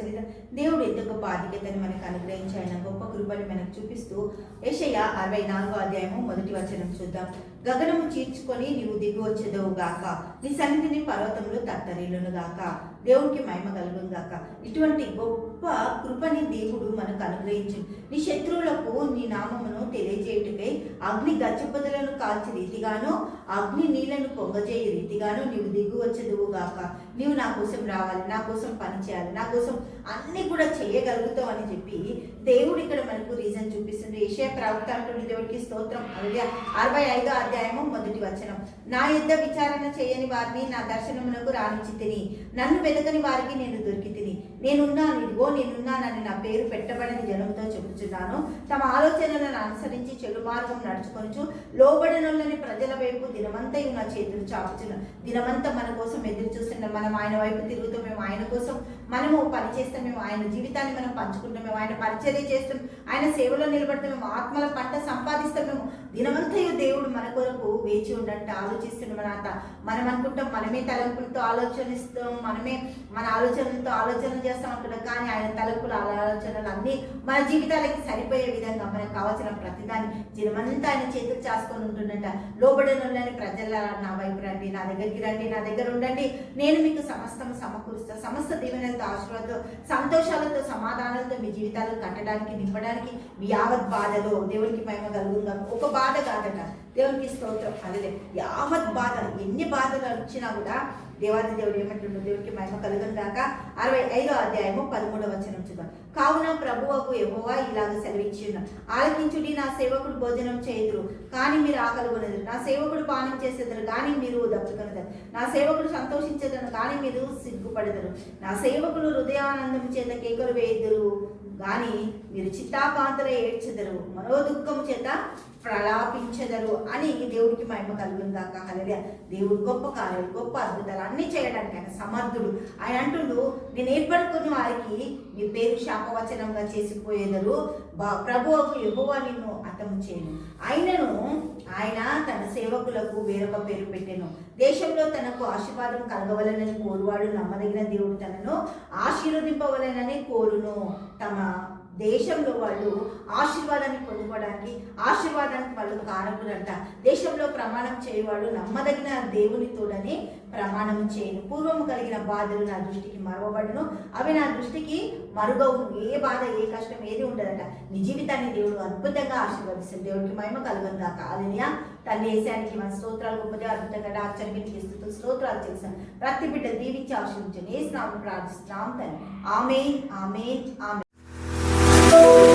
చరిత్ర దేవుడు ఎందుకు బాధ్యతను మనకు అనుగ్రహించాయన గొప్ప కృపని మనకు చూపిస్తూ యషయ అరవై నాలుగో అధ్యాయము మొదటి వచనం చూద్దాం. గగనము చీర్చుకొని నీవు దిగు వచ్చేదవు గాక. నీ సన్నిధిని పర్వతంలో తత్తరిల్లును గాక. దేవుడికి మహిమ కలుగు గాక. ఇటువంటి గొప్ప కృపని దేవుడు మనకు అనుగ్రహించు. నీ శత్రువులకు నీ నామమును తెలియజేయట అగ్ని గచ్చపదులను కాల్చి రీతిగాను అగ్ని నీళ్ళను పొంగజేయ రీతిగాను నీవు దిగు వచ్చేదువు గాక. నీవు నా కోసం రావాలి నా కోసం పని చేయాలి నా కోసం అన్ని కూడా చేయగలుగుతావు అని చెప్పి దేవుడు ఇక్కడ మనకు రీజన్ చూపిస్తుంది. ఏషియా ప్రవక్త అంటుండే దేవుడికి స్తోత్రం. అలాగే అరవై ఐదో అధ్యాయము మొదటి వచనం. నా యుద్ధ విచారణ చేయని వారిని నా దర్శనమునకు రానిచ్చి తిని నన్ను వెతకని వారికి నేను దొరికి తిని నేనున్నాను ఇదిగో నేనున్నానని నా పేరు పెట్టబడని జనంతో చెబుతున్నాను తమ ఆలోచనలను అనుసరించి చెడు మార్గం నడుచుకొనుచు లోబడినోళ్ళని ప్రజల వైపు దినమంతయు నా చేతులు చాపుచున్న దినమంతా మన కోసం ఎదురు చూస్తున్న మనం ఆయన వైపు తిరుగుతూ మేము ఆయన కోసం మనము పని చేస్తాం మేము ఆయన జీవితాన్ని మనం పంచుకుంటాం మేము ఆయన పరిచర్య చేస్తాం ఆయన సేవలో నిలబడతాం మేము ఆత్మల పంట సంపాదిస్తాం మేము దినమంతయు దేవుడు మన కొరకు వేచి ఉండంటే ఆలోచిస్తున్నాం మన అంత మనం అనుకుంటాం మనమే తలంపులతో ఆలోచనిస్తాం మనమే మన ఆలోచనలతో ఆలోచన చేస్తాం అక్కడ కానీ ఆయన తలంపుల ఆలోచనలు అన్నీ మన జీవితాలకి సరిపోయే విధంగా మనకు కావాల్సిన ప్రతిదాన్ని దినమంతా ఆయన చేతులు చేసుకొని ఉంటుండట? లోబడినోళ్ళని ప్రజల నా వైపు రండి నా దగ్గరికి రండి నా దగ్గర ఉండండి. నేను మీకు సమస్తం సమకూరుస్తా. సమస్త దీవెనలతో ఆశ్రమతో సంతోషాలతో సమాధానాలతో మీ జీవితాలు కట్టడానికి నింపడానికి మీ యావత్ బాధలో దేవునికి మహిమ కలుగుందాం ఒక బాధ కాదట. దేవునికి స్తోత్రం. అదే యావత్ బాధ ఎన్ని బాధలు వచ్చినా కూడా దేవాది దేవుడు ఏమంటుండో దేవుడికి మహిమ కలుగును గాక. అరవై ఐదో అధ్యాయము పదమూడవ వచనం చూద్దాం కావున ప్రభువకు యెహోవా ఇలాగ సెలవిచ్చిన ఆలకించుడి నా సేవకుడు భోజనం చేయుదురు కానీ మీరు ఆకలిగొనదు నా సేవకుడు పానం చేసేదరు కానీ మీరు దప్పుకొనదు నా సేవకుడు సంతోషించేదను కానీ మీరు సిగ్గుపడదరు. నా సేవకుడు హృదయానందం చేత కేకలు వేయుదురు. కానీ మీరు చిత్తాకాంతల ఏడ్చెదరు మనోదుఖము చేత ప్రలాపించెదరు అని దేవుడికి మహిమ కలుగును గాక. దేవుడు గొప్ప కార్యాలు గొప్ప అద్భుతాలు అన్ని చేయడానికి ఆయన సమర్థుడు. ఆయన అంటుండు నేను ఏర్పడుకున్న వారికి మీ పేరు శాపవచనంగా చేసిపోయేదరు. బా ప్రభువుకు యెహోవా నిన్ను అర్థం చేయను. ఆయనను ఆయన తన సేవకులకు వేరొక పేరు పెట్టాను. దేశంలో తనకు ఆశీర్వాదం కలగవలనని కోరువాడు నమ్మదగిన దేవుడు తనను ఆశీర్వదింపవలనని కోరును. తమ దేశంలో వాళ్ళు ఆశీర్వాదాన్ని పొందుకోవడానికి ఆశీర్వాదానికి వాళ్ళు కారకులంట. దేశంలో ప్రమాణం చేయవాడు నమ్మదగిన దేవునితోడని ప్రమాణం చేయను. పూర్వము కలిగిన బాధలు నా దృష్టికి మరవబడును. అవి నా దృష్టికి మరుగవు. ఏ బాధ ఏ కష్టం ఏది ఉండదంట. నీ జీవితాన్ని దేవుడు అద్భుతంగా ఆశీర్వదిస్తాడు. దేవుడికి మహిమ కలుగుందా కాలనియా తల్లి వేసానికి మన స్తోత్రాలు గొప్పదే అద్భుతంగా ఆశ్చర్యకి స్థుతులు స్తోత్రాలు చేశాను ప్రతి బిడ్డ దీవించి ఆశీర్వించను ఏ స్నామం ప్రార్థిస్తున్నాం తను ఆమె ఆమె ఆమె you.